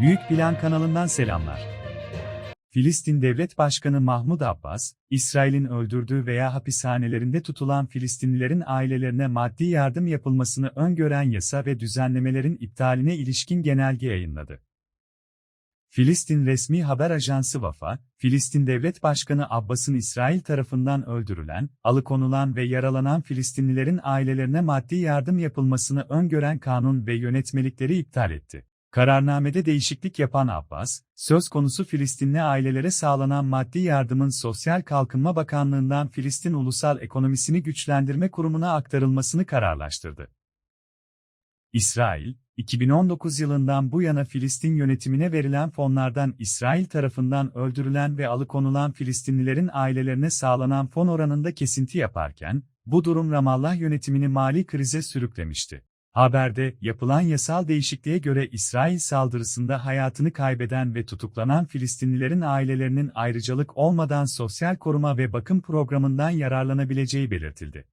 Büyük Plan kanalından selamlar. Filistin Devlet Başkanı Mahmud Abbas, İsrail'in öldürdüğü veya hapishanelerinde tutulan Filistinlilerin ailelerine maddi yardım yapılmasını öngören yasa ve düzenlemelerin iptaline ilişkin genelge yayınladı. Filistin resmi haber ajansı Vafa, Filistin Devlet Başkanı Abbas'ın İsrail tarafından öldürülen, alıkonulan ve yaralanan Filistinlilerin ailelerine maddi yardım yapılmasını öngören kanun ve yönetmelikleri iptal etti. Kararnamede değişiklik yapan Abbas, söz konusu Filistinli ailelere sağlanan maddi yardımın Sosyal Kalkınma Bakanlığı'ndan Filistin Ulusal Ekonomisini Güçlendirme Kurumu'na aktarılmasını kararlaştırdı. İsrail, 2019 yılından bu yana Filistin yönetimine verilen fonlardan İsrail tarafından öldürülen ve alıkonulan Filistinlilerin ailelerine sağlanan fon oranında kesinti yaparken, bu durum Ramallah yönetimini mali krize sürüklemişti. Haberde, yapılan yasal değişikliğe göre İsrail saldırısında hayatını kaybeden ve tutuklanan Filistinlilerin ailelerinin ayrıcalık olmadan sosyal koruma ve bakım programından yararlanabileceği belirtildi.